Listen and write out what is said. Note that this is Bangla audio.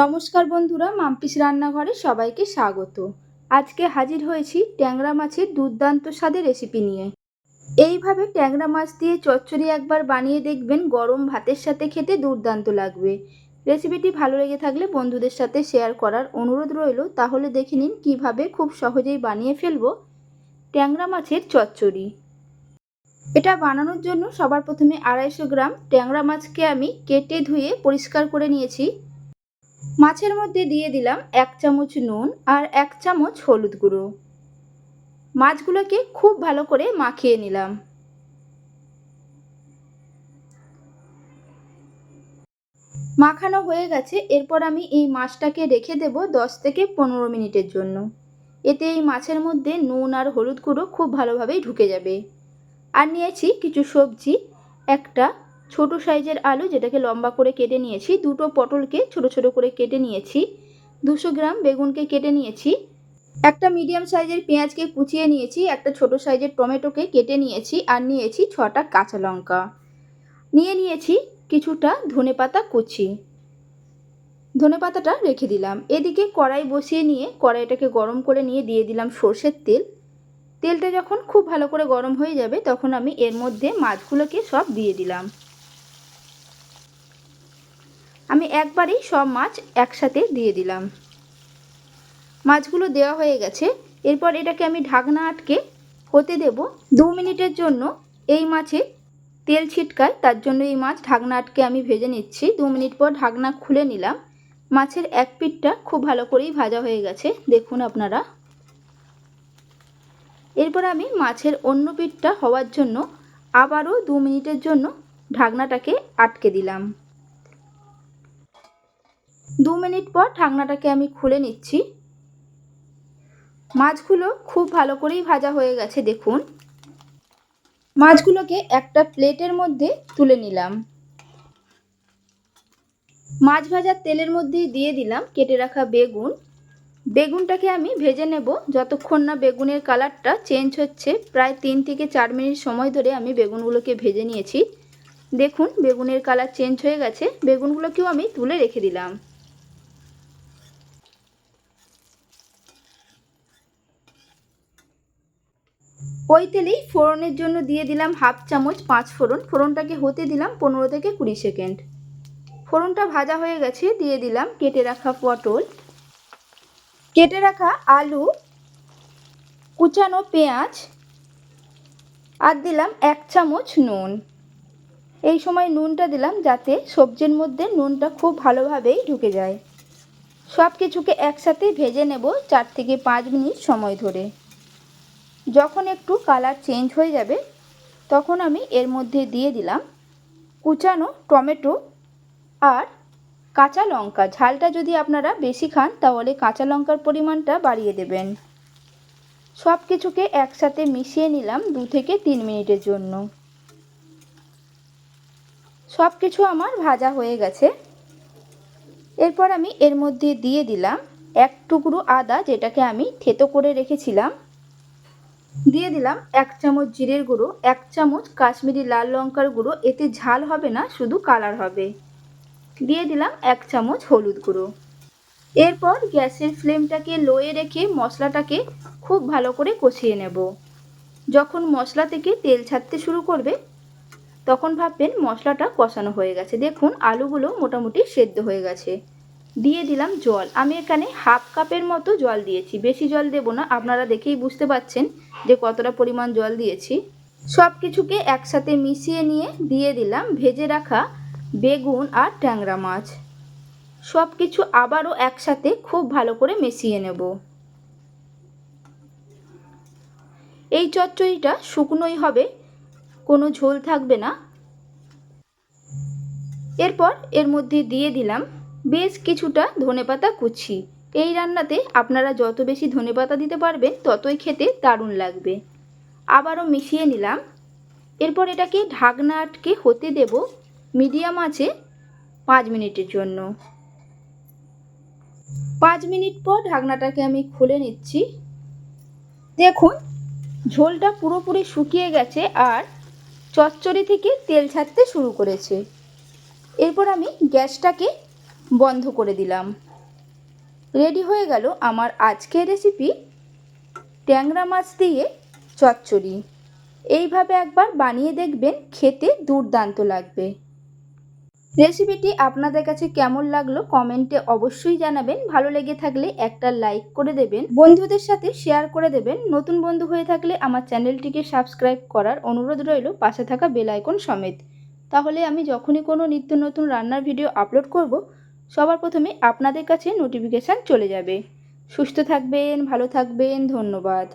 নমস্কার বন্ধুরা, মাম্পিস রান্নাঘরে সবাইকে স্বাগত। আজকে হাজির হয়েছি ট্যাংরা মাছের দুর্দান্ত স্বাদের রেসিপি নিয়ে। এইভাবে ট্যাংরা মাছ দিয়ে চচ্চড়ি একবার বানিয়ে দেখবেন, গরম ভাতের সাথে খেতে দুর্দান্ত লাগবে। রেসিপিটি ভালো লেগে থাকলে বন্ধুদের সাথে শেয়ার করার অনুরোধ রইল, তাহলে দেখে নিন কীভাবে খুব সহজেই বানিয়ে ফেলব ট্যাংরা মাছের চচ্চড়ি। এটা বানানোর জন্য সবার প্রথমে আড়াইশো গ্রাম ট্যাংরা মাছকে আমি কেটে ধুয়ে পরিষ্কার করে নিয়েছি। মাছের মধ্যে দিয়ে দিলাম এক চামচ নুন আর এক চামচ হলুদ গুঁড়ো। মাছগুলোকে খুব ভালো করে মাখিয়ে নিলাম। মাখানো হয়ে গেছে। এরপর আমি এই মাছটাকে রেখে দেব দশ থেকে পনেরো মিনিটের জন্য। এতে এই মাছের মধ্যে নুন আর হলুদ গুঁড়ো খুব ভালোভাবেই ঢুকে যাবে। আর নিয়েছি কিছু সবজি, একটা ছোট সাইজের আলু যেটাকে লম্বা করে কেটে নিয়েছি। দুটো পটলকে ছোট ছোট করে কেটে নিয়েছি। দুশো গ্রাম বেগুনকে কেটে নিয়েছি। একটা মিডিয়াম সাইজের পেঁয়াজকে কুচিয়ে নিয়েছি। একটা ছোট সাইজের টমেটোকে কেটে নিয়েছি আর নিয়েছি ছটা কাঁচা লঙ্কা। নিয়ে নিয়েছি কিছুটা ধনেপাতা কুচি। ধনেপাতাটা রেখে দিলাম। এদিকে কড়াই বসিয়ে নিয়ে কড়াইটাকে গরম করে নিয়ে দিয়ে দিলাম সর্ষের তেল। তেলটা যখন খুব ভালো করে গরম হয়ে যাবে তখন আমি এর মধ্যে মাছগুলোকে সব দিয়ে দিলাম। আমি একবারেই সব মাছ একসাথে দিয়ে দিলাম। মাছগুলো দেওয়া হয়ে গেছে। এরপর এটাকে আমি ঢাকনা আটকে হতে দেব দু মিনিটের জন্য এই মাছে তেল ছিটকায়। তার জন্য এই মাছ ঢাকনা আটকে আমি ভেজে নিচ্ছি। দু মিনিট পর ঢাকনা খুলে নিলাম। মাছের এক পিঠটা খুব ভালো করেই ভাজা হয়ে গেছে। দেখুন আপনারা। এরপর আমি মাছের অন্য পিঠটা হওয়ার জন্য আবারও দু মিনিটের জন্য ঢাকনাটাকে আটকে দিলাম। দু মিনিট পর ঢাকনাটাকে আমি খুলে নিচ্ছি। মাছগুলো খুব ভালো করেই ভাজা হয়ে গেছে, দেখুন। মাছগুলোকে একটা প্লেটের মধ্যে তুলে নিলাম। মাছ ভাজার তেলের মধ্যেই দিয়ে দিলাম কেটে রাখা বেগুন। বেগুনটাকে আমি ভেজে নেব। যতক্ষণ না বেগুনের কালারটা চেঞ্জ হচ্ছে, প্রায় তিন থেকে চার মিনিট সময় ধরে আমি বেগুনগুলোকে ভেজে নিয়েছি। দেখুন, বেগুনের কালার চেঞ্জ হয়ে গেছে। বেগুনগুলোকেও আমি তুলে রেখে দিলাম। ওই তেলেই ফোড়নের জন্য দিয়ে দিলাম হাফ চামচ পাঁচ ফোড়ন। ফোড়নটাকে হতে দিলাম পনেরো থেকে কুড়ি সেকেন্ড। ফোড়নটা ভাজা হয়ে গেছে, দিয়ে দিলাম কেটে রাখা পটল। কেটে রাখা আলু, কুচানো পেঁয়াজ, আর দিলাম এক চামচ নুন। এই সময় নুনটা দিলাম যাতে সবজির মধ্যে নুনটা খুব ভালোভাবেই ঢুকে যায়। সব কিছুকে একসাথে ভেজে নেব চার থেকে পাঁচ মিনিট সময় ধরে। যখন একটু কালার চেঞ্জ হয়ে যাবে, তখন আমি এর মধ্যে দিয়ে দিলাম কুচানো টমেটো আর কাঁচা লঙ্কা। ঝালটা যদি আপনারা বেশি খান, তাহলে কাঁচা লঙ্কার পরিমাণটা বাড়িয়ে দেবেন। সব কিছুকে একসাথে মিশিয়ে নিলাম দু থেকে তিন মিনিটের জন্য। সব কিছু আমার ভাজা হয়ে গেছে। এরপর আমি এর মধ্যে দিয়ে দিলাম এক টুকরো আদা, যেটাকে আমি থেতো করে রেখেছিলাম। দিয়ে দিলাম এক চামচ জিরের গুঁড়ো, এক চামচ কাশ্মীরি লাল লঙ্কার গুঁড়ো। এতে ঝাল হবে না, শুধু কালার হবে। দিয়ে দিলাম এক চামচ হলুদ গুঁড়ো। এরপর গ্যাসের ফ্লেমটাকে লোয়ে রেখে মশলাটাকে খুব ভালো করে কষিয়ে নেব। যখন মশলা থেকে তেল ছাড়তে শুরু করবে, তখন ভাববেন মশলাটা কষানো হয়ে গেছে। দেখুন, আলুগুলো মোটামুটি সেদ্ধ হয়ে গেছে। দিয়ে দিলাম জল। আমি এখানে হাফ কাপের মতো জল দিয়েছি। বেশি জল দেব না। আপনারা দেখেই বুঝতে পাচ্ছেন যে কতটা পরিমাণ জল দিয়েছি। সব কিছুকে একসাথে মিশিয়ে নিয়ে দিয়ে দিলাম ভেজে রাখা বেগুন আর ট্যাংরা মাছ। সব কিছু আবারও একসাথে খুব ভালো করে মিশিয়ে নেব। এই চচ্চড়িটা শুকনোই হবে, কোনো ঝোল থাকবে না। এরপর এর মধ্যে দিয়ে দিলাম বেশ কিছুটা ধনেপাতা কুচি। এই রান্নাতে আপনারা যত বেশি ধনেপাতা দিতে পারবেন, ততই খেতে দারুণ লাগবে। আবারও মিশিয়ে নিলাম। এরপর এটাকে ঢাকনা আটকে হতে দেব মিডিয়াম আছে পাঁচ মিনিটের জন্য। পাঁচ মিনিট পর ঢাকনাটাকে আমি খুলে নিচ্ছি। দেখুন, ঝোলটা পুরোপুরি শুকিয়ে গেছে আর চচ্চড়ি থেকে তেল ছাড়তে শুরু করেছে। এরপর আমি গ্যাসটাকে বন্ধ করে দিলাম। রেডি হয়ে গেল আমার আজকের রেসিপি ট্যাংরা মাছ দিয়ে চচ্চড়ি। এইভাবে একবার বানিয়ে দেখবেন খেতে দুর্দান্ত লাগবে। রেসিপিটি আপনাদের কাছে কেমন লাগল কমেন্টে অবশ্যই জানাবেন। ভালো লেগে থাকলে একটা লাইক করে দেবেন। বন্ধুদের সাথে শেয়ার করে দেবেন। নতুন বন্ধু হয়ে থাকলে আমার চ্যানেলটিকে সাবস্ক্রাইব করার অনুরোধ রইল পাশে থাকা বেল আইকন সমেত। তাহলে আমি যখনই কোনো নিত্য নতুন রান্নার ভিডিও আপলোড করব সবার প্রথমে আপনাদের কাছে নোটিফিকেশান চলে যাবে। সুস্থ থাকবেন ভালো থাকবেন ধন্যবাদ।